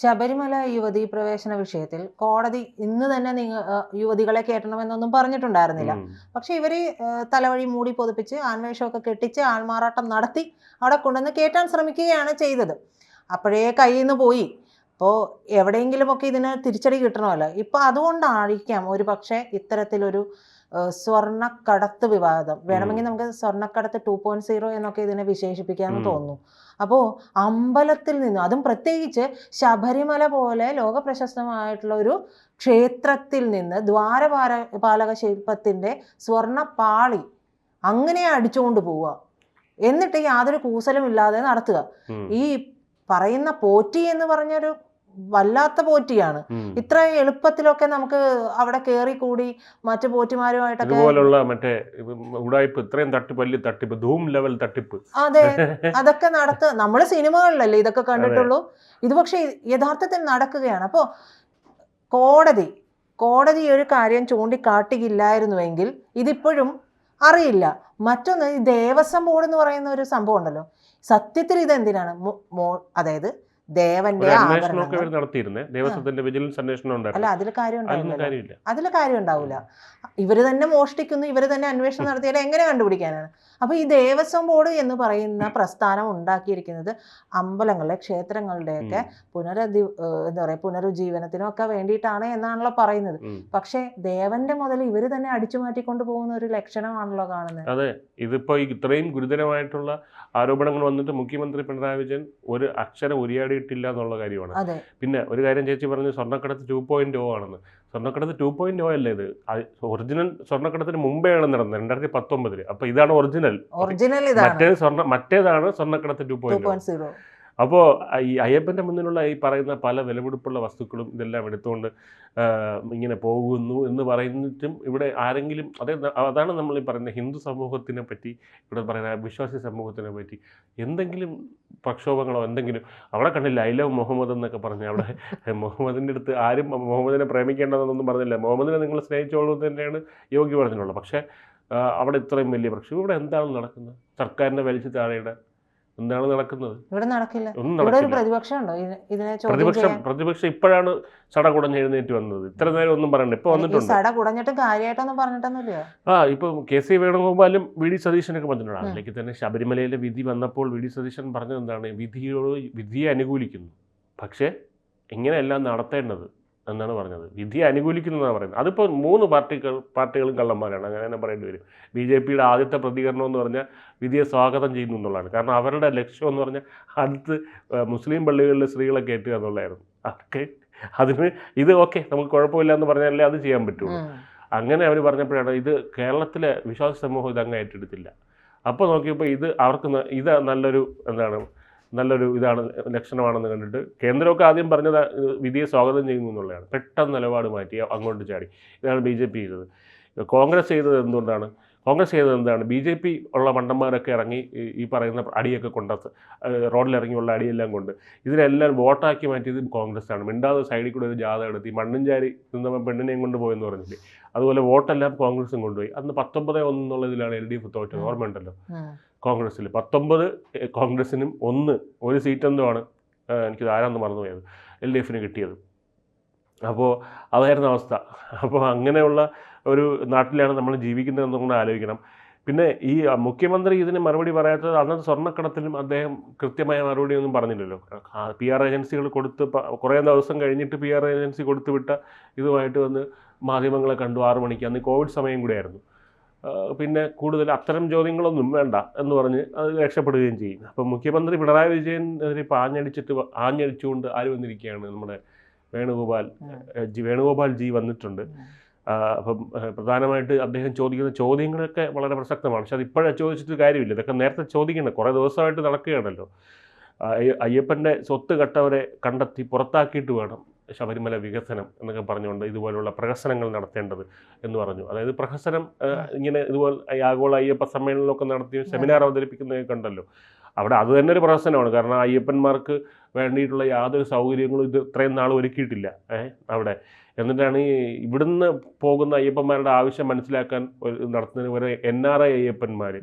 ശബരിമല യുവതി പ്രവേശന വിഷയത്തിൽ കോടതി ഇന്ന് തന്നെ നിങ്ങൾ യുവതികളെ കേട്ടണമെന്നൊന്നും പറഞ്ഞിട്ടുണ്ടായിരുന്നില്ല. പക്ഷെ ഇവർ തലവഴി മൂടി പൊതിപ്പിച്ച് ആൺവേഷമൊക്കെ കെട്ടിച്ച് ആൾമാറാട്ടം നടത്തി അവിടെ കൊണ്ടുവന്ന് കേറ്റാൻ ശ്രമിക്കുകയാണ് ചെയ്തത്. അപ്പോഴേ കയ്യിൽ നിന്ന് പോയി. അപ്പോൾ എവിടെയെങ്കിലുമൊക്കെ ഇതിന് തിരിച്ചടി കിട്ടണമല്ലോ. ഇപ്പം അതുകൊണ്ടായിരിക്കാം ഒരു പക്ഷേ ഇത്തരത്തിലൊരു സ്വർണക്കടത്ത് വിവാദം. വേണമെങ്കിൽ നമുക്ക് സ്വർണക്കടത്ത് ടു പോയിന്റ് സീറോ എന്നൊക്കെ ഇതിനെ വിശേഷിപ്പിക്കാമെന്ന് തോന്നുന്നു. അപ്പോൾ അമ്പലത്തിൽ നിന്ന് അതും പ്രത്യേകിച്ച് ശബരിമല പോലെ ലോക പ്രശസ്തമായിട്ടുള്ള ഒരു ക്ഷേത്രത്തിൽ നിന്ന് ദ്വാരപാല പാലക ശില്പത്തിന്റെ സ്വർണ പാളി അങ്ങനെ അടിച്ചുകൊണ്ട് പോവുക. എന്നിട്ട് യാതൊരു കൂസലും ഇല്ലാതെ നടത്തുക. ഈ പറയുന്ന പോറ്റി എന്ന് പറഞ്ഞൊരു വല്ലാത്ത പോറ്റിയാണ്. ഇത്ര എളുപ്പത്തിലൊക്കെ നമുക്ക് അവിടെ കയറി കൂടി മറ്റു പോറ്റിമാരുമായിട്ടൊക്കെ ഇതുപോലുള്ള മറ്റേ ഉടായ്പ് ഇത്രയും തട്ടിപ്പ് വലിയ തട്ടിപ്പ് ധൂം ലെവൽ തട്ടിപ്പ്. അതെ. അതൊക്കെ നടത്ത നമ്മൾ സിനിമകളിലല്ലേ ഇതൊക്കെ കണ്ടിട്ടുള്ളൂ? ഇത് പക്ഷേ യഥാർത്ഥത്തിൽ നടക്കുകയാണ്. അപ്പോൾ കോടതി കോടതി ഒരു കാര്യം ചൂണ്ടിക്കാട്ടിയില്ലായിരുന്നുവെങ്കിൽ ഇതിപ്പോഴും അറിയില്ല. മറ്റൊന്ന് ദേവസ്വം ബോർഡ് എന്ന് പറയുന്ന ഒരു സംഭവം ഉണ്ടല്ലോ. സത്യത്തിൽ ഇത് എന്തിനാണ് അതായത് ദേവന്റെ ആഭരണങ്ങൾ ഇവർ ദേവസ്വത്തിന്റെ വിജിലൻസ് അന്വേഷണം അല്ല അതിൽ കാര്യം ഉണ്ടാവില്ല അതിൽ കാര്യം ഉണ്ടാവില്ല ഇവർ തന്നെ മോഷ്ടിക്കുന്നു ഇവർ തന്നെ അന്വേഷണം നടത്തിയാൽ എങ്ങനെ കണ്ടുപിടിക്കാനാണ്? അപ്പൊ ഈ ദേവസ്വം ബോർഡ് എന്ന് പറയുന്ന പ്രസ്ഥാനം ഉണ്ടാക്കിയിരിക്കുന്നത് അമ്പലങ്ങളുടെ ക്ഷേത്രങ്ങളുടെയൊക്കെ പുനരധി എന്താ പറയുക പുനരുജ്ജീവനത്തിനും ഒക്കെ വേണ്ടിയിട്ടാണ് എന്നാണല്ലോ പറയുന്നത്. പക്ഷേ ദേവന്റെ മുതൽ ഇവർ തന്നെ അടിച്ചു മാറ്റിക്കൊണ്ട് പോകുന്ന ഒരു ലക്ഷണമാണല്ലോ കാണുന്നത്. അതെ ഇതിപ്പോ ഇത്രയും ഗുരുതരമായിട്ടുള്ള ആരോപണങ്ങൾ വന്നിട്ട് മുഖ്യമന്ത്രി പിണറായി വിജയൻ ഒരു അക്ഷരം ഉരിയാടിയിട്ടില്ല എന്നുള്ള കാര്യമാണ്. പിന്നെ ഒരു കാര്യം ചേച്ചി പറഞ്ഞു സ്വർണക്കടത്ത് ടു പോയിന്റ് ഓ ആണെന്ന്. സ്വർണക്കടത്ത് ടു പോയിന്റ് ഓ അല്ലേ ഇത്? ഒറിജിനൽ സ്വർണക്കടത്തിന് മുമ്പേ ആണ് നടന്നത് രണ്ടായിരത്തി പത്തൊമ്പതിൽ അപ്പൊ ഇതാണ് ഒറിജിനൽ ഒറിജിനൽ മറ്റേത് സ്വർണ മറ്റേതാണ് സ്വർണക്കടത്ത് ടു പോയിന്റ് അപ്പോൾ ഈ അയ്യപ്പന്റെ മുന്നിലുള്ള ഈ പറയുന്ന പല വിലപിടിപ്പുള്ള വസ്തുക്കളും ഇതെല്ലാം എടുത്തുകൊണ്ട് ഇങ്ങനെ പോകുന്നു എന്ന് പറയുന്നിട്ടും ഇവിടെ ആരെങ്കിലും അതേ അതാണ് നമ്മൾ ഈ പറയുന്ന ഹിന്ദു സമൂഹത്തിനെ പറ്റി ഇവിടെ പറയുന്ന വിശ്വാസി സമൂഹത്തിനെ പറ്റി എന്തെങ്കിലും പ്രക്ഷോഭങ്ങളോ എന്തെങ്കിലും അവിടെ കണ്ടില്ല ഐ ലവ് മുഹമ്മദ് എന്നൊക്കെ പറഞ്ഞ് അവിടെ മുഹമ്മദിന്റെ അടുത്ത് ആരും മുഹമ്മദിനെ പ്രേമിക്കേണ്ടതെന്നൊന്നും പറഞ്ഞില്ല. മുഹമ്മദിനെ നിങ്ങൾ സ്നേഹിച്ചോളൂ തന്നെയാണ് യോഗി പറഞ്ഞിട്ടുള്ളത്. പക്ഷേ അവിടെ ഇത്രയും വലിയ പ്രക്ഷോഭം. ഇവിടെ എന്താണ് നടക്കുന്നത്? സർക്കാരിന്റെ വലിച്ചു താഴെയിടാൻ എന്താണ് നടക്കുന്നത്? ഇവിടെ നടക്കില്ല. ഇവിടെ ഒരു ഇതിനെ- പ്രതിപക്ഷം പ്രതിപക്ഷം ഇപ്പോഴാണ് ചടകുടഞ്ഞ് എഴുന്നേറ്റ് വന്നത്. ഇത്ര നേരം ഒന്നും പറയണ്ട ഇപ്പൊ വന്നിട്ടുണ്ട്. സട കുടഞ്ഞിട്ടും കാര്യമായിട്ടൊന്നും പറഞ്ഞിട്ടൊന്നുമില്ല ആ ഇപ്പൊ കെ സി വേണുഗോപാലും വി ഡി സതീശനൊക്കെ പറഞ്ഞിട്ടുണ്ട് അതിലേക്ക് തന്നെ ശബരിമലയിലെ വിധി വന്നപ്പോൾ വി ഡി സതീശൻ പറഞ്ഞത് എന്താണ്? വിധിയോട് വിധിയെ അനുകൂലിക്കുന്നു. പക്ഷേ ഇങ്ങനെയെല്ലാം നടത്തേണ്ടത്? എന്നാണ് പറഞ്ഞത്. വിധി അനുകൂലിക്കുന്നതാണ് പറയുന്നത്. അതിപ്പോൾ മൂന്ന് പാർട്ടികൾ പാർട്ടികളും കള്ളന്മാരാണ്. അങ്ങനെ തന്നെ പറയേണ്ടി വരും. ബി ജെ പിയുടെ ആദ്യത്തെ പ്രതികരണം എന്ന് പറഞ്ഞാൽ വിധിയെ സ്വാഗതം ചെയ്യുന്നു എന്നുള്ളതാണ്. കാരണം അവരുടെ ലക്ഷ്യം എന്ന് പറഞ്ഞാൽ അടുത്ത് മുസ്ലിം പള്ളികളിലെ സ്ത്രീകളെ കയറ്റുക എന്നുള്ളതായിരുന്നു. അതൊക്കെ അതിന് ഇത് ഓക്കെ നമുക്ക് കുഴപ്പമില്ല എന്ന് പറഞ്ഞാലേ അത് ചെയ്യാൻ പറ്റുള്ളൂ. അങ്ങനെ അവർ പറഞ്ഞപ്പോഴാണ് ഇത് കേരളത്തിലെ വിശ്വാസ സമൂഹം ഇത് അങ്ങ് ഏറ്റെടുത്തില്ല. അപ്പോൾ നോക്കിയപ്പോൾ ഇത് അവർക്ക് ഇത് നല്ലൊരു എന്താണ് നല്ലൊരു ഇതാണ് ലക്ഷണമാണെന്ന് കണ്ടിട്ട് കേന്ദ്രമൊക്കെ ആദ്യം പറഞ്ഞത് വിധിയെ സ്വാഗതം ചെയ്യുന്നു എന്നുള്ളതാണ്. പെട്ടെന്ന് നിലപാട് മാറ്റി അങ്ങോട്ട് ചാടി. ഇതാണ് ബി ജെ പി ചെയ്തത്. കോൺഗ്രസ് ചെയ്തത് എന്തുകൊണ്ടാണ്? കോൺഗ്രസ് ചെയ്തത് എന്താണ്? ബി ജെ പി ഉള്ള മണ്ടന്മാരൊക്കെ ഇറങ്ങി ഈ- പറയുന്ന അടിയൊക്കെ കൊണ്ട റോഡിലിറങ്ങിയുള്ള അടിയെല്ലാം കൊണ്ട് ഇതിനെല്ലാം വോട്ടാക്കി മാറ്റിയത് കോൺഗ്രസ്സാണ്. മിണ്ടാതെ സൈഡിൽ കൂടെ ഒരു ജാഥ എടുത്തി മണ്ണുംചാരി നിന്നവൻ പെണ്ണിനെയും കൊണ്ടുപോയെന്ന് പറഞ്ഞില്ലേ? അതുപോലെ വോട്ടെല്ലാം കോൺഗ്രസും കൊണ്ടുപോയി. അന്ന് പത്തൊമ്പത് ഒന്നുള്ളതിലാണ് എൽ ഡി എഫ് തോറ്റത്. ഓർമ്മയുണ്ടല്ലോ. കോൺഗ്രസ്സിൽ. പത്തൊമ്പത് കോൺഗ്രസ്സിനും ഒന്ന് ഒരു സീറ്റ് എന്തോ ആണ് ഏഹ്, എനിക്കിത് ആരാന്ന് മറന്നുപോയത്. എൽ ഡി എഫിന് കിട്ടിയത്. അപ്പോൾ അതായിരുന്നു അവസ്ഥ. അപ്പോൾ അങ്ങനെയുള്ള ഒരു നാട്ടിലാണ് നമ്മൾ ജീവിക്കുന്നത് ജീവിക്കുന്നതെന്നും കൂടെ ആലോചിക്കണം. പിന്നെ ഈ മുഖ്യമന്ത്രി ഇതിന് മറുപടി പറയാത്തത് അന്നത്തെ സ്വർണക്കടത്തിലും അദ്ദേഹം കൃത്യമായ മറുപടി ഒന്നും പറഞ്ഞില്ലല്ലോ. പി ആർ ഏജൻസികൾ കൊടുത്ത് കുറേ ദിവസം കഴിഞ്ഞിട്ട് പി ആർ ഏജൻസി കൊടുത്തു വിട്ട ഇതുമായിട്ട് വന്ന് മാധ്യമങ്ങളെ കണ്ടു ആറു മണിക്ക് അന്ന് കോവിഡ് സമയം കൂടെയായിരുന്നു. പിന്നെ കൂടുതൽ അത്തരം ചോദ്യങ്ങളൊന്നും വേണ്ട എന്ന് പറഞ്ഞ് അത് രക്ഷപ്പെടുകയും ചെയ്യും. അപ്പോൾ മുഖ്യമന്ത്രി പിണറായി വിജയൻ ഇപ്പോൾ ആഞ്ഞടിച്ചിട്ട് ആഞ്ഞടിച്ചുകൊണ്ട് ആര് വന്നിരിക്കുകയാണ് നമ്മുടെ വേണുഗോപാൽ ജി വേണുഗോപാൽ ജി വന്നിട്ടുണ്ട്. അപ്പം പ്രധാനമായിട്ട് അദ്ദേഹം ചോദിക്കുന്ന ചോദ്യങ്ങളൊക്കെ വളരെ പ്രസക്തമാണ്. പക്ഷെ അത് ഇപ്പോഴേ ചോദിച്ചിട്ട് കാര്യമില്ല. ഇതൊക്കെ നേരത്തെ ചോദിക്കണം. കുറേ ദിവസമായിട്ട് നടക്കുകയാണല്ലോ. അയ്യപ്പന്റെ സ്വത്ത് കട്ടവരെ കണ്ടെത്തി പുറത്താക്കിയിട്ട് വേണം. ശബരിമല വികസനം എന്നൊക്കെ പറഞ്ഞുകൊണ്ട് ഇതുപോലുള്ള പ്രഹസനങ്ങൾ നടത്തേണ്ടത് എന്ന് പറഞ്ഞു. അതായത് പ്രഹസനം ഇങ്ങനെ ഇതുപോലെ ആഗോള അയ്യപ്പ സമ്മേളനമൊക്കെ നടത്തി സെമിനാർ അവതരിപ്പിക്കുന്നതൊക്കെ ഉണ്ടല്ലോ അവിടെ അത് തന്നെ ഒരു പ്രഹസനമാണ്. കാരണം അയ്യപ്പന്മാർക്ക് വേണ്ടിയിട്ടുള്ള യാതൊരു സൗകര്യങ്ങളും ഇത് ഇത്രയും നാൾ ഒരുക്കിയിട്ടില്ല. ഏഹ് അവിടെ. എന്നിട്ടാണ് ഈ ഇവിടുന്ന് പോകുന്ന അയ്യപ്പന്മാരുടെ ആവശ്യം മനസ്സിലാക്കാൻ ഒരു നടത്തുന്ന ഒരു എൻ ആർ ഐ അയ്യപ്പന്മാർ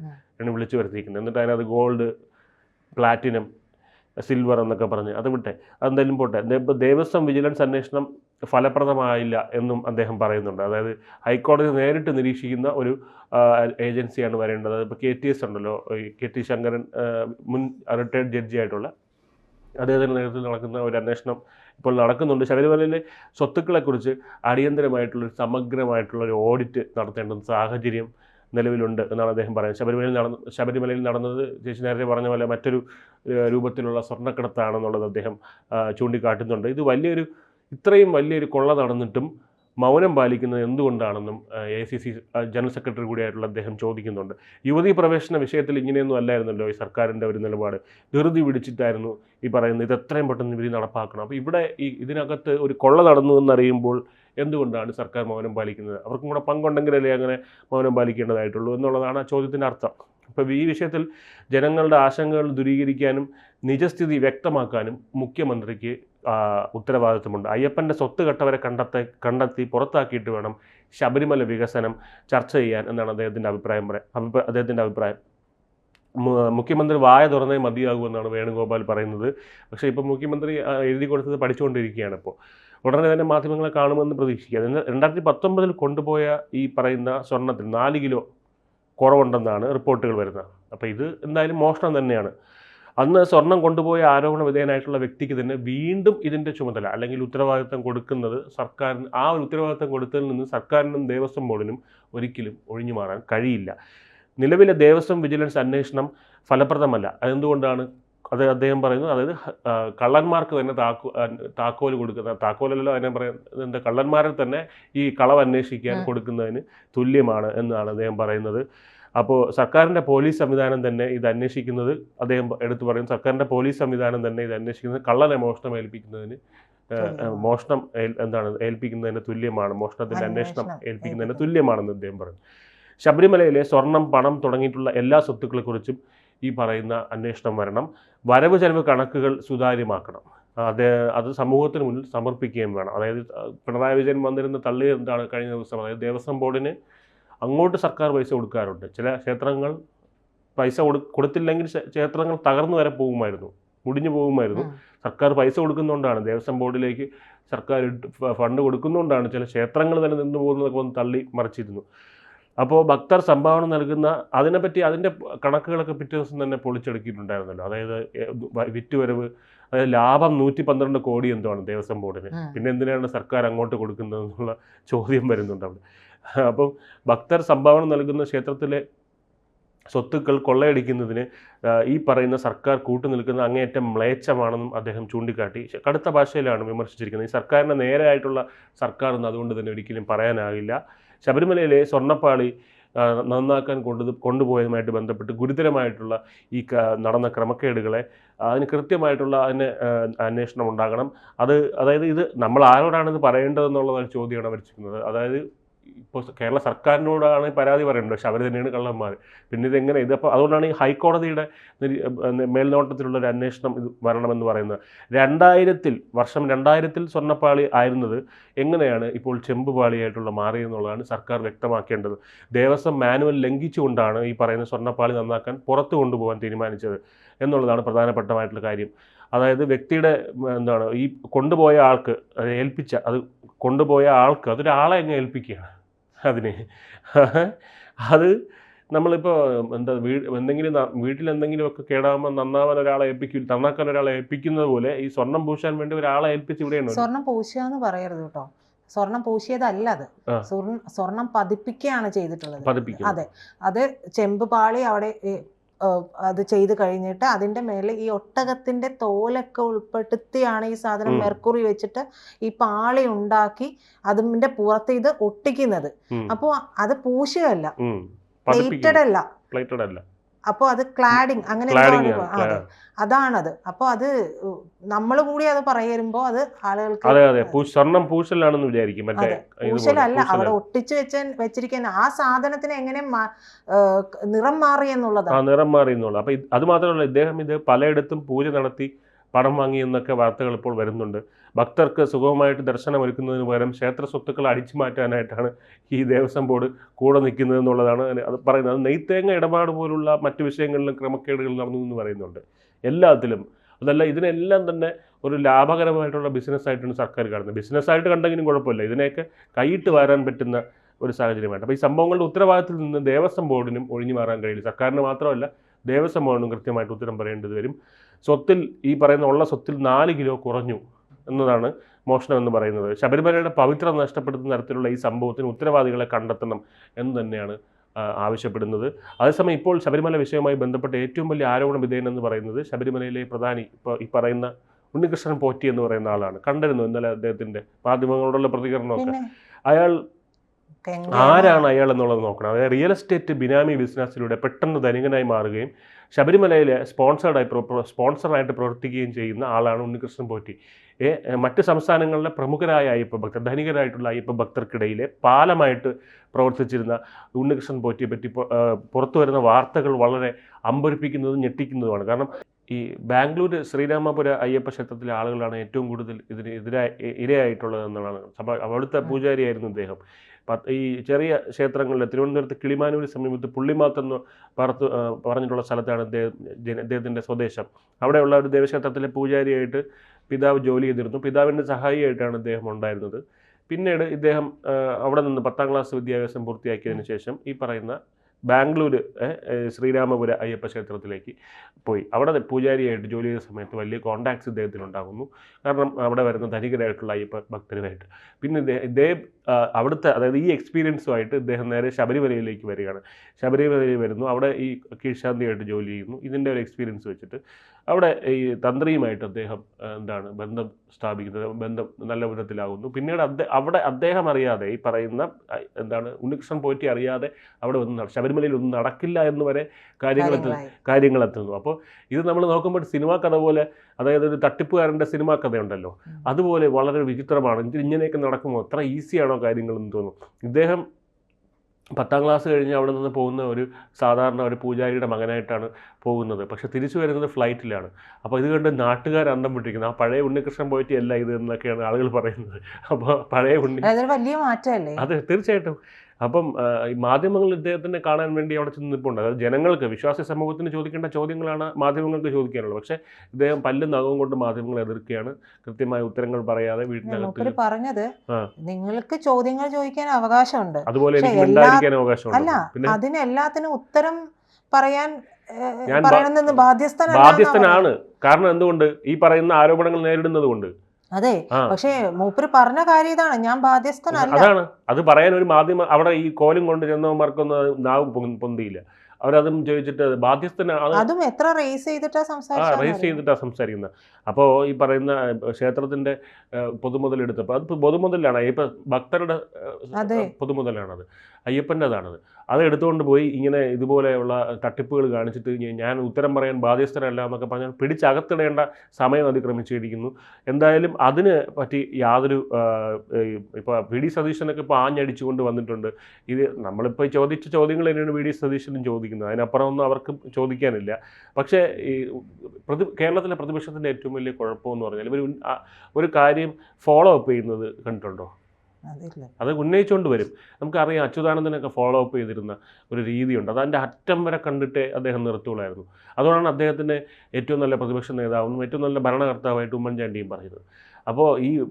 ആണ് വിളിച്ചു വരുത്തിയിരിക്കുന്നത്. എന്നിട്ട് അതിനകത്ത് ഗോൾഡ് പ്ലാറ്റിനം സിൽവർ എന്നൊക്കെ പറഞ്ഞ്. അത് വിട്ടെ. അതെന്തായാലും പോട്ടെ. ദേവസ്വം വിജിലൻസ് അന്വേഷണം ഫലപ്രദമായില്ല എന്നും അദ്ദേഹം പറയുന്നുണ്ട്. അതായത് ഹൈക്കോടതി നേരിട്ട് നിരീക്ഷിക്കുന്ന ഒരു ഏജൻസിയാണ് വരേണ്ടത്. ഇപ്പോൾ കെ ടി എസ് ഉണ്ടല്ലോ. കെ ടി ശങ്കരൻ മുൻ റിട്ടയർഡ് ജഡ്ജി ആയിട്ടുള്ള അദ്ദേഹത്തിന്റെ നേതൃത്വത്തിൽ നടക്കുന്ന ഒരു അന്വേഷണം ഇപ്പോൾ നടക്കുന്നുണ്ട്. ശബരിമലയിലെ സ്വത്തുക്കളെക്കുറിച്ച് അടിയന്തരമായിട്ടുള്ളൊരു സമഗ്രമായിട്ടുള്ള ഒരു ഓഡിറ്റ് നടത്തേണ്ട സാഹചര്യം നിലവിലുണ്ട് എന്നാണ് അദ്ദേഹം പറയുന്നത്. ശബരിമലയിൽ നടന്ന ശബരിമലയിൽ നടന്നത് ചേച്ചി നേരത്തെ പറഞ്ഞ പോലെ മറ്റൊരു രൂപത്തിലുള്ള സ്വർണക്കടത്താണെന്നുള്ളത് അദ്ദേഹം ചൂണ്ടിക്കാട്ടുന്നുണ്ട്. ഇത് വലിയൊരു ഇത്രയും വലിയൊരു കൊള്ള നടന്നിട്ടും മൗനം പാലിക്കുന്നത് എന്തുകൊണ്ടാണെന്നും A C C general secretary കൂടിയായിട്ടുള്ള അദ്ദേഹം ചോദിക്കുന്നുണ്ട്. യുവതീ പ്രവേശന വിഷയത്തിൽ ഇങ്ങനെയൊന്നും അല്ലായിരുന്നല്ലോ ഈ സർക്കാരിന്റെ ഒരു നിലപാട്. ധൃതി പിടിച്ചിട്ടായിരുന്നു ഈ പറയുന്നത്. ഇത് എത്രയും പെട്ടെന്ന് ഇവർ നടപ്പാക്കണം. അപ്പോൾ ഇവിടെ ഈ ഇതിനകത്ത് ഒരു കൊള്ള നടന്നു എന്നറിയുമ്പോൾ എന്തുകൊണ്ടാണ് സർക്കാർ മൗനം പാലിക്കുന്നത്? അവർക്കും കൂടെ പങ്കുണ്ടെങ്കിലല്ലേ അങ്ങനെ മൗനം പാലിക്കേണ്ടതായിട്ടുള്ളൂ എന്നുള്ളതാണ് ആ ചോദ്യത്തിന്റെ അർത്ഥം. അപ്പോൾ ഈ വിഷയത്തിൽ ജനങ്ങളുടെ ആശങ്കകൾ ദുരീകരിക്കാനും നിജസ്ഥിതി വ്യക്തമാക്കാനും മുഖ്യമന്ത്രിക്ക് ഉത്തരവാദിത്വമുണ്ട്. അയ്യപ്പന്റെ സ്വത്ത് കെട്ടവരെ കണ്ടെത്തി കണ്ടെത്തി പുറത്താക്കിയിട്ട് വേണം ശബരിമല വികസനം ചർച്ച ചെയ്യാൻ എന്നാണ് അദ്ദേഹത്തിന്റെ അഭിപ്രായം പറയാം അദ്ദേഹത്തിന്റെ അഭിപ്രായം. മുഖ്യമന്ത്രി വായ തുറന്നേ മതിയാകുമെന്നാണ് വേണുഗോപാൽ പറയുന്നത്. പക്ഷേ ഇപ്പോൾ മുഖ്യമന്ത്രി എഴുതി കൊടുത്തത് പഠിച്ചുകൊണ്ടിരിക്കുകയാണ് ഇപ്പോൾ. ഉടനെ തന്നെ മാധ്യമങ്ങളെ കാണുമെന്ന് പ്രതീക്ഷിക്കുക. രണ്ടായിരത്തി പത്തൊമ്പതിൽ കൊണ്ടുപോയ ഈ പറയുന്ന സ്വർണത്തിൽ നാല് കിലോ കുറവുണ്ടെന്നാണ് റിപ്പോർട്ടുകൾ വരുന്നത്. അപ്പോൾ ഇത് എന്തായാലും മോഷണം തന്നെയാണ്. അന്ന് സ്വർണം കൊണ്ടുപോയ ആരോപണ വിധേയനായിട്ടുള്ള വ്യക്തിക്ക് തന്നെ വീണ്ടും ഇതിന്റെ ചുമതല അല്ലെങ്കിൽ ഉത്തരവാദിത്തം കൊടുക്കുന്നത് സർക്കാരിന് ആ ഒരു ഉത്തരവാദിത്തം കൊടുത്തതിൽ നിന്ന് സർക്കാരിനും ദേവസ്വം ബോർഡിനും ഒരിക്കലും ഒഴിഞ്ഞു മാറാൻ കഴിയില്ല. നിലവിലെ ദേവസ്വം വിജിലൻസ് അന്വേഷണം ഫലപ്രദമല്ല. അതെന്തുകൊണ്ടാണ് അത് അദ്ദേഹം പറയുന്നു അതായത് കള്ളന്മാർക്ക് തന്നെ താക്കോ താക്കോൽ കൊടുക്കുന്ന താക്കോലല്ലോ അതിനെ പറയുന്നത് എന്താ കള്ളന്മാരെ തന്നെ ഈ കളവ് അന്വേഷിക്കാൻ കൊടുക്കുന്നതിന് തുല്യമാണ് എന്നാണ് അദ്ദേഹം പറയുന്നത്. അപ്പോൾ സർക്കാരിന്റെ പോലീസ് സംവിധാനം തന്നെ ഇത് അന്വേഷിക്കുന്നത് അദ്ദേഹം എടുത്തു പറയുന്നു സർക്കാരിന്റെ പോലീസ് സംവിധാനം തന്നെ ഇത് അന്വേഷിക്കുന്നത് കള്ളനെ മോഷണം ഏൽപ്പിക്കുന്നതിന് മോഷണം എന്താണ് ഏൽപ്പിക്കുന്നതിന് തുല്യമാണ് മോഷണത്തിന്റെ അന്വേഷണം ഏൽപ്പിക്കുന്നതിന് ഏൽപ്പിക്കുന്നത്. തുല്യമാണെന്ന് അദ്ദേഹം പറഞ്ഞു ശബരിമലയിലെ സ്വർണം പണം തുടങ്ങിയിട്ടുള്ള എല്ലാ സ്വത്തുക്കളെക്കുറിച്ചും ഈ പറയുന്ന അന്വേഷണം വരണം. വരവ് ചെലവ് കണക്കുകൾ സുതാര്യമാക്കണം. അത് അത് സമൂഹത്തിന് മുന്നിൽ സമർപ്പിക്കുകയും വേണം. അതായത് പിണറായി വിജയൻ വന്നിരുന്ന തള്ളി എന്താണ് കഴിഞ്ഞ ദിവസം? അതായത് ദേവസ്വം ബോർഡിന് അങ്ങോട്ട് സർക്കാർ പൈസ കൊടുക്കാറുണ്ട്. ചില ക്ഷേത്രങ്ങൾ പൈസ കൊടു കൊടുത്തില്ലെങ്കിൽ ക്ഷേത്രങ്ങൾ തകർന്നു വരെ പോകുമായിരുന്നു. മുടിഞ്ഞു പോകുമായിരുന്നു. സർക്കാർ പൈസ കൊടുക്കുന്നതുകൊണ്ടാണ് ദേവസ്വം ബോർഡിലേക്ക് സർക്കാർ ഫണ്ട് കൊടുക്കുന്നതുകൊണ്ടാണ് ചില ക്ഷേത്രങ്ങൾ തന്നെ നിന്ന് പോകുന്നതൊക്കെ ഒന്ന് തള്ളി മറിച്ചിരുന്നു. അപ്പോൾ ഭക്തർ സംഭാവന നൽകുന്ന അതിനെപ്പറ്റി അതിന്റെ കണക്കുകളൊക്കെ പിറ്റേ ദിവസം തന്നെ പൊളിച്ചെടുക്കിയിട്ടുണ്ടായിരുന്നല്ലോ. അതായത് വിറ്റുവരവ് അതായത് ലാഭം നൂറ്റി പന്ത്രണ്ട് കോടി എന്തോ ആണ് ദേവസ്വം ബോർഡിന്. പിന്നെ എന്തിനാണ് സർക്കാർ അങ്ങോട്ട് കൊടുക്കുന്നത് എന്നുള്ള ചോദ്യം വരുന്നുണ്ട് അവിടെ. അപ്പം ഭക്തർ സംഭാവന നൽകുന്ന ക്ഷേത്രത്തിലെ സ്വത്തുക്കൾ കൊള്ളയടിക്കുന്നതിന് ഈ പറയുന്ന സർക്കാർ കൂട്ടുനിൽക്കുന്ന അങ്ങേയറ്റം മ്ലേച്ഛമാണെന്നും അദ്ദേഹം ചൂണ്ടിക്കാട്ടി. കടുത്ത ഭാഷയിലാണ് വിമർശിച്ചിരിക്കുന്നത്. ഈ സർക്കാരിന്റെ നേരെയായിട്ടുള്ള സർക്കാർ എന്ന് അതുകൊണ്ട് തന്നെ ഒരിക്കലും പറയാനാകില്ല. ശബരിമലയിലെ സ്വർണപ്പാളി നന്നാക്കാൻ കൊണ്ടു കൊണ്ടുപോയതുമായിട്ട് ബന്ധപ്പെട്ട് ഗുരുതരമായിട്ടുള്ള ഈ നടന്ന ക്രമക്കേടുകളെ അതിന് കൃത്യമായിട്ടുള്ള അതിന് അന്വേഷണം ഉണ്ടാകണം. അത് അതായത് ഇത് നമ്മൾ ആരോടാണ് ഇത് പറയേണ്ടതെന്നുള്ള ചോദ്യമാണ് അവർ ചെയ്യുന്നത് അതായത് ഇപ്പോൾ കേരള സർക്കാരിനോടാണ് പരാതി പറയുന്നത്. പക്ഷെ അവർ തന്നെയാണ് കള്ളന്മാർ. പിന്നെ ഇതെങ്ങനെ? ഇതപ്പോൾ അതുകൊണ്ടാണ് ഈ ഹൈക്കോടതിയുടെ മേൽനോട്ടത്തിലുള്ള ഒരു അന്വേഷണം ഇത് വരണമെന്ന് പറയുന്നത്. രണ്ടായിരത്തിൽ വർഷം രണ്ടായിരത്തിൽ സ്വർണപ്പാളി ആയിരുന്നത് എങ്ങനെയാണ് ഇപ്പോൾ ചെമ്പുപാളിയായിട്ടുള്ള മാറിയെന്നുള്ളതാണ് സർക്കാർ വ്യക്തമാക്കേണ്ടത്. ദേവസ്വം മാനുവൽ ലംഘിച്ചുകൊണ്ടാണ് ഈ പറയുന്ന സ്വർണപ്പാളി നന്നാക്കാൻ പുറത്തു കൊണ്ടുപോകാൻ തീരുമാനിച്ചത് എന്നുള്ളതാണ് പ്രധാനപ്പെട്ടമായിട്ടുള്ള കാര്യം. അതായത് വ്യക്തിയുടെ എന്താണ് ഈ കൊണ്ടുപോയ ആൾക്ക് ഏൽപ്പിച്ച അത് കൊണ്ടുപോയ ആൾക്ക് അതൊരാളെ എങ്ങനെ ഏൽപ്പിക്കുകയാണ്. അതിന്. അത് നമ്മളിപ്പോൾ എന്താ വീ എന്തെങ്കിലും വീട്ടിൽ എന്തെങ്കിലുമൊക്കെ കേടാകുമ്പോൾ നന്നാവാൻ ഒരാളെ ഏൽപ്പിക്കും നന്നാക്കാൻ ഒരാളെ ഏൽപ്പിക്കുന്നത് പോലെ ഈ സ്വർണം പൂശാൻ വേണ്ടി ഒരാളെ ഏൽപ്പിച്ച് ഇവിടെയാണ് സ്വർണം പൂശുക എന്ന് പറയരുത് കേട്ടോ. സ്വർണം പൂശിയതല്ല അത്. സ്വർണം പതിപ്പിക്കുകയാണ് ചെയ്തിട്ടുള്ളത്. അതെ. അത് ചെമ്പ് പാളി അവിടെ അത് ചെയ്ത് കഴിഞ്ഞിട്ട് അതിന്റെ മേലെ ഈ ഒട്ടകത്തിന്റെ തോലൊക്കെ ഉൾപ്പെടുത്തിയാണ് ഈ സാധനം മെർക്കുറി വെച്ചിട്ട് ഈ പാളി ഉണ്ടാക്കി അതിന്റെ പുറത്ത് ഇത് ഒട്ടിക്കുന്നത്. അപ്പോൾ അത് പൂശുകയല്ല. പ്ലേറ്റഡ് അല്ല പ്ലേറ്റഡ് അല്ല അപ്പോൾ അത് ക്ലാഡിങ് അങ്ങനെ അതാണത്. അപ്പോൾ അത് നമ്മൾ കൂടി അത് പറയുമ്പോൾ അത് ആളുകൾക്ക് അതെ അതെ. സ്വർണം പൂശലാണെന്ന് വിചാരിക്കും. പൂശലല്ല അവിടെ ഒട്ടിച്ചു വെച്ച വെച്ചിരിക്കുന്ന ആ സാധനത്തിന് എങ്ങനെ നിറം മാറി ആ എന്നുള്ളതാണ് നിറം മാറി എന്നുള്ളത്. അപ്പൊ അത് മാത്രമല്ല ഇദ്ദേഹം ഇത് പലയിടത്തും പൂജ നടത്തി പണം വാങ്ങി എന്നൊക്കെ വാർത്തകൾ ഇപ്പോൾ വരുന്നുണ്ട്. ഭക്തർക്ക് സുഗമമായിട്ട് ദർശനം ഒരുക്കുന്നതിന് പകരം ക്ഷേത്ര സ്വത്തുക്കൾ അടിച്ചു മാറ്റാനായിട്ടാണ് ഈ ദേവസ്വം ബോർഡ് കൂടെ നിൽക്കുന്നത് എന്നുള്ളതാണ് അത് പറയുന്നത്. നെയ്ത്തേങ്ങ ഇടപാട് പോലുള്ള മറ്റ് വിഷയങ്ങളിലും ക്രമക്കേടുകൾ നടന്നു എന്ന് പറയുന്നുണ്ട്. എല്ലാത്തിലും. അതല്ല ഇതിനെല്ലാം തന്നെ ഒരു ലാഭകരമായിട്ടുള്ള ബിസിനസ്സായിട്ടാണ് സർക്കാർ കാണുന്നത്. ബിസിനസ്സായിട്ട് കണ്ടെങ്കിലും കുഴപ്പമില്ല. ഇതിനെയൊക്കെ കൈയിട്ട് വരാൻ പറ്റുന്ന ഒരു സാഹചര്യമായിട്ട്. അപ്പോൾ ഈ സംഭവങ്ങളുടെ ഉത്തരവാദിത്തത്തിൽ നിന്ന് ദേവസ്വം ബോർഡിനും ഒഴിഞ്ഞു മാറാൻ കഴിയില്ല. സർക്കാരിന് മാത്രമല്ല ദേവസ്വം ബോർഡിനും കൃത്യമായിട്ട് ഉത്തരം പറയേണ്ടത് വരും. സ്വത്തിൽ ഈ പറയുന്ന ഉള്ള സ്വത്തിൽ നാല് കിലോ കുറഞ്ഞു എന്നതാണ് മോഷണം എന്ന് പറയുന്നത്. ശബരിമലയുടെ പവിത്രത നഷ്ടപ്പെടുത്തുന്ന തരത്തിലുള്ള ഈ സംഭവത്തിന് ഉത്തരവാദികളെ കണ്ടെത്തണം എന്ന് തന്നെയാണ് ആവശ്യപ്പെടുന്നത്. അതേസമയം ഇപ്പോൾ ശബരിമല വിഷയവുമായി ബന്ധപ്പെട്ട് ഏറ്റവും വലിയ ആരോപണ വിധേയൻ എന്ന് പറയുന്നത് ശബരിമലയിലെ പ്രധാനി ഇപ്പോൾ ഈ പറയുന്ന ഉണ്ണികൃഷ്ണൻ പോറ്റി എന്ന് പറയുന്ന ആളാണ്. കണ്ടിരുന്നു ഇന്നലെ അദ്ദേഹത്തിന്റെ മാധ്യമങ്ങളോടുള്ള പ്രതികരണമൊക്കെ. അയാൾ? ആരാണ് അയാൾ എന്നുള്ളത് നോക്കണം. അതായത് റിയൽ എസ്റ്റേറ്റ് ബിനാമി ബിസിനസ്സിലൂടെ പെട്ടെന്ന് ധനികനായി മാറുകയും ശബരിമലയിലെ സ്പോൺസർഡായി സ്പോൺസറായിട്ട് പ്രവർത്തിക്കുകയും ചെയ്യുന്ന ആളാണ് ഉണ്ണികൃഷ്ണൻ പോറ്റി. മറ്റ് സംസ്ഥാനങ്ങളിലെ പ്രമുഖരായ അയ്യപ്പ ഭക്തർ ധനികരായിട്ടുള്ള അയ്യപ്പ ഭക്തർക്കിടയിലെ പാലമായിട്ട് പ്രവർത്തിച്ചിരുന്ന ഉണ്ണികൃഷ്ണൻ പോറ്റിയെ പറ്റി പുറത്തു വരുന്ന വാർത്തകൾ വളരെ അമ്പരിപ്പിക്കുന്നതും ഞെട്ടിക്കുന്നതുമാണ്. കാരണം ഈ ബാംഗ്ലൂർ ശ്രീരാമപുര അയ്യപ്പ ക്ഷേത്രത്തിലെ ആളുകളാണ് ഏറ്റവും കൂടുതൽ ഇതിന് എതിരായി ഇരയായിട്ടുള്ളത് എന്നുള്ളതാണ്. അവിടുത്തെ പൂജാരിയായിരുന്നു പത്ത് ഈ ചെറിയ ക്ഷേത്രങ്ങളിൽ തിരുവനന്തപുരത്ത് കിളിമാനൂരി സമീപത്ത് പുള്ളിമാത്ത് പറത്ത് പറഞ്ഞിട്ടുള്ള സ്ഥലത്താണ് അദ്ദേഹം അദ്ദേഹത്തിന്റെ സ്വദേശം. അവിടെയുള്ള ഒരു ദേവക്ഷേത്രത്തിലെ പൂജാരിയായിട്ട് പിതാവ് ജോലി ചെയ്തിരുന്നു. പിതാവിന്റെ സഹായിയായിട്ടാണ് അദ്ദേഹം ഉണ്ടായിരുന്നത്. പിന്നീട് ഇദ്ദേഹം അവിടെ നിന്ന് പത്താം ക്ലാസ് വിദ്യാഭ്യാസം പൂർത്തിയാക്കിയതിന് ശേഷം ഈ പറയുന്ന ബാംഗ്ലൂർ ശ്രീരാമപുര അയ്യപ്പ ക്ഷേത്രത്തിലേക്ക് പോയി. അവിടെ പൂജാരിയായിട്ട് ജോലി ചെയ്ത സമയത്ത് വലിയ കോണ്ടാക്ട്സ് ഇദ്ദേഹത്തിനുണ്ടാകുന്നു കാരണം അവിടെ വരുന്ന ധനികരായിട്ടുള്ള അയ്യപ്പ ഭക്തരുമായിട്ട്. പിന്നെ ഇദ്ദേഹം അവിടുത്തെ അതായത് ഈ എക്സ്പീരിയൻസുമായിട്ട് ഇദ്ദേഹം നേരെ ശബരിമലയിലേക്ക് വരികയാണ്. ശബരിമലയിൽ വരുന്നു. അവിടെ ഈ കീഴ്ശാന്തിയായിട്ട് ജോലി ചെയ്യുന്നു. ഇതിന്റെ ഒരു എക്സ്പീരിയൻസ് വെച്ചിട്ട് അവിടെ ഈ തന്ത്രിയുമായിട്ട് അദ്ദേഹം എന്താണ് ബന്ധം സ്ഥാപിക്കുന്നത് ബന്ധം നല്ല വിധത്തിലാകുന്നു. പിന്നീട് അദ്ദേഹം അവിടെ അദ്ദേഹം അറിയാതെ ഈ പറയുന്ന എന്താണ് ഉണ്ണികൃഷ്ണൻ പോറ്റി അറിയാതെ അവിടെ ഒന്നും നട- ശബരിമലയിൽ ഒന്നും നടക്കില്ല എന്ന് വരെ കാര്യങ്ങളെത്തുന്നു. കാര്യങ്ങളെത്തുന്നു അപ്പോൾ ഇത് നമ്മൾ നോക്കുമ്പോൾ സിനിമാ കഥ പോലെ അതായത് ഒരു തട്ടിപ്പുകാരന്റെ സിനിമാ കഥയുണ്ടല്ലോ. അതുപോലെ വളരെ വിചിത്രമാണ്. ഇത് ഇങ്ങനെയൊക്കെ നടക്കുമോ അത്ര ഈസിയാണോ കാര്യങ്ങളെന്ന് തോന്നുന്നു. ഇദ്ദേഹം പത്താം ക്ലാസ് കഴിഞ്ഞ് അവിടെ നിന്ന് പോകുന്ന ഒരു സാധാരണ ഒരു പൂജാരിയുടെ മകനായിട്ടാണ് പോകുന്നത്. പക്ഷെ തിരിച്ചു വരുന്നത് ഫ്ലൈറ്റിലാണ് അപ്പോൾ ഇത് കണ്ട് നാട്ടുകാർ അന്തം വിട്ടിരിക്കുന്നത് ആ പഴയ ഉണ്ണികൃഷ്ണൻ പോയിട്ട് അല്ല ഇത് എന്നൊക്കെയാണ് ആളുകൾ പറയുന്നത്. അപ്പോൾ പഴയ ഉണ്ണി വലിയ മാറ്റമല്ലേ? അതെ തീർച്ചയായിട്ടും. അപ്പം മാധ്യമങ്ങൾ ഇദ്ദേഹത്തിനെ കാണാൻ വേണ്ടി അവിടെ ചെന്ന് നിൽപ്പുണ്ട്. അതായത് ജനങ്ങൾക്ക് വിശ്വാസി സമൂഹത്തിന് ചോദിക്കേണ്ട ചോദ്യങ്ങളാണ് മാധ്യമങ്ങൾക്ക് ചോദിക്കാനുള്ളത്. പക്ഷേ ഇദ്ദേഹം പല്ലും നഖവും കൊണ്ട് മാധ്യമങ്ങളെ എതിർക്കുകയാണ്. കൃത്യമായ ഉത്തരങ്ങൾ പറയാതെ വീട്ടിനകത്ത് പറഞ്ഞത് നിങ്ങൾക്ക് ചോദ്യങ്ങൾ ചോദിക്കാൻ അവകാശമുണ്ട്. അതുപോലെ എനിക്ക് മിണ്ടാതിരിക്കാൻ അവകാശമുണ്ട്. പിന്നെ അതിന് എല്ലാത്തിനും ഉത്തരം പറയാൻ ഞാൻ ബാധ്യസ്ഥനാണ് കാരണം എന്തുകൊണ്ട്? ഈ പറയുന്ന ആരോപണങ്ങൾ നേരിടുന്നത് കൊണ്ട്. അതെ പക്ഷേ മൂപ്പര് പറഞ്ഞ കാര്യം ഇതാണ്. ഞാൻ ബാധ്യസ്ഥനല്ല. അതാണ്. അത് പറയാൻ ഒരു മാധ്യമ അവിടെ ഈ കോലും കൊണ്ട് ചെന്നവന്മാർക്കൊന്നും നാവ് പൊന്തിയില്ല. അവരതും ചോദിച്ചിട്ട് ബാധ്യസ്ഥനാണ് അതും എത്ര റേസ് ചെയ്തിട്ടാ സംസാരിച്ചത് റേസ് ചെയ്തിട്ടാ സംസാരിക്കുന്നത് അപ്പോൾ ഈ പറയുന്ന ക്ഷേത്രത്തിന്റെ പൊതുമുതലെടുത്തപ്പോൾ അത് പൊതുമുതലാണ് ഇപ്പൊ ഭക്തരുടെ. പൊതുമുതലാണത്. അയ്യപ്പന്റെതാണത്. അത് എടുത്തുകൊണ്ട് പോയി ഇങ്ങനെ ഇതുപോലെയുള്ള തട്ടിപ്പുകൾ കാണിച്ചിട്ട് ഞാൻ ഉത്തരം പറയാൻ ബാധ്യസ്ഥരല്ല എന്നൊക്കെ പറഞ്ഞാൽ പിടിച്ചകത്തിടേണ്ട സമയം അതിക്രമിച്ചിരിക്കുന്നു. എന്തായാലും അതിന് പറ്റി യാതൊരു ഇപ്പോൾ വി ഡി സതീശനൊക്കെ ഇപ്പോൾ ആഞ്ഞടിച്ചുകൊണ്ട് വന്നിട്ടുണ്ട്. ഇത് നമ്മളിപ്പോൾ ചോദിച്ച ചോദ്യങ്ങൾ തന്നെയാണ് വി ഡി സതീശനും ചോദിക്കുന്നത്. അതിനപ്പുറം ഒന്നും അവർക്ക് ചോദിക്കാനില്ല. പക്ഷേ ഈ പ്രതി കേരളത്തിലെ പ്രതിപക്ഷത്തിന്റെ ഏറ്റവും വലിയ കുഴപ്പമെന്ന് പറഞ്ഞാൽ ഇവർ ഒരു കാര്യം ഫോളോ അപ്പ് ചെയ്യുന്നത് കണ്ടിട്ടുണ്ടോ? അത് ഉന്നയിച്ചുകൊണ്ട് വരും. നമുക്കറിയാം അച്യുതാനന്ദനൊക്കെ ഫോളോ അപ്പ് ചെയ്തിരുന്ന ഒരു രീതിയുണ്ട്. അത് അതിന്റെ അറ്റം വരെ കണ്ടിട്ടേ അദ്ദേഹം നിർത്തുകയുള്ളായിരുന്നു. അതുകൊണ്ടാണ് അദ്ദേഹത്തിന്റെ ഏറ്റവും നല്ല പ്രതിപക്ഷ നേതാവെന്നും ഏറ്റവും നല്ല ഭരണകർത്താവായിട്ട് ഉമ്മൻചാണ്ടിയും പറയുന്നത്. അപ്പോൾ ഈ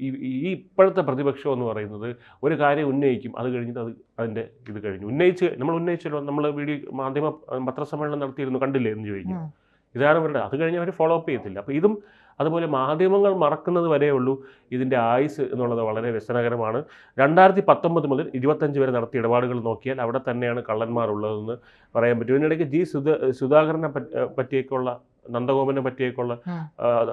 ഈ- ഇപ്പോഴത്തെ പ്രതിപക്ഷം എന്ന് പറയുന്നത് ഒരു കാര്യം ഉന്നയിക്കും. അത് കഴിഞ്ഞിട്ട് അത് അതിന്റെ ഇത് കഴിഞ്ഞു. ഉന്നയിച്ച് നമ്മൾ ഉന്നയിച്ചല്ലോ. നമ്മൾ വീഡിയോ മാധ്യമ പത്രസമ്മേളനം നടത്തിയിരുന്നു. കണ്ടില്ലേ എന്ന് ചോദിക്കും. ഇതാണ് അവരുടെ അത് കഴിഞ്ഞ് അവർ ഫോളോ അപ്പ് ചെയ്യത്തില്ല. അപ്പോൾ ഇതും അതുപോലെ മാധ്യമങ്ങൾ മറക്കുന്നത് വരെ ഉള്ളൂ. ഇതിന്റെ ആയുസ് എന്നുള്ളത് വളരെ വ്യസനകരമാണ്. രണ്ടായിരത്തി പത്തൊമ്പത് മുതൽ ഇരുപത്തഞ്ച് വരെ നടത്തിയ ഇടപാടുകൾ നോക്കിയാൽ അവിടെ തന്നെയാണ് കള്ളന്മാർ ഉള്ളതെന്ന് പറയാൻ പറ്റും. ഇതിനിടയ്ക്ക് ജി സുധ സുധാകരനെ പറ്റി- പറ്റിയൊക്കെയുള്ള നന്ദഗോപനെ പറ്റിയൊക്കെയുള്ള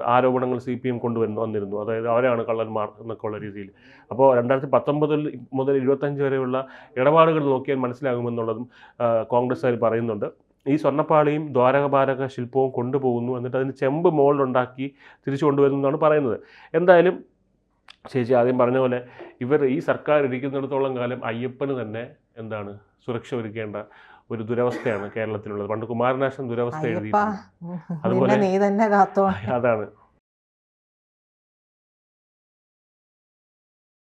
ആരോപണങ്ങൾ സി പി എം കൊണ്ടുവരുന്നു വന്നിരുന്നു. അതായത് അവരാണ് കള്ളന്മാർ എന്നൊക്കെ ഉള്ള രീതിയിൽ. അപ്പോൾ രണ്ടായിരത്തി പത്തൊമ്പതിൽ മുതൽ ഇരുപത്തഞ്ച് വരെയുള്ള ഇടപാടുകൾ നോക്കിയാൽ മനസ്സിലാകുമെന്നുള്ളതും കോൺഗ്രസ്സുകാർ പറയുന്നുണ്ട്. ഈ സ്വർണപ്പാളിയും ദ്വാരകപാലക ശില്പവും കൊണ്ടുപോകുന്നു എന്നിട്ട് അതിന് ചെമ്പ് മോളിലുണ്ടാക്കി തിരിച്ചു കൊണ്ടുവരുന്നു എന്നാണ് പറയുന്നത്. എന്തായാലും ചേച്ചി ആദ്യം പറഞ്ഞ പോലെ ഇവർ ഈ സർക്കാർ ഇരിക്കുന്നിടത്തോളം കാലം അയ്യപ്പന് തന്നെ എന്താണ് സുരക്ഷ ഒരുക്കേണ്ട ഒരു ദുരവസ്ഥയാണ് കേരളത്തിലുള്ളത്. പണ്ട് കുമാരനാശൻ ദുരവസ്ഥ എഴുതി അതുപോലെ- അതാണ്.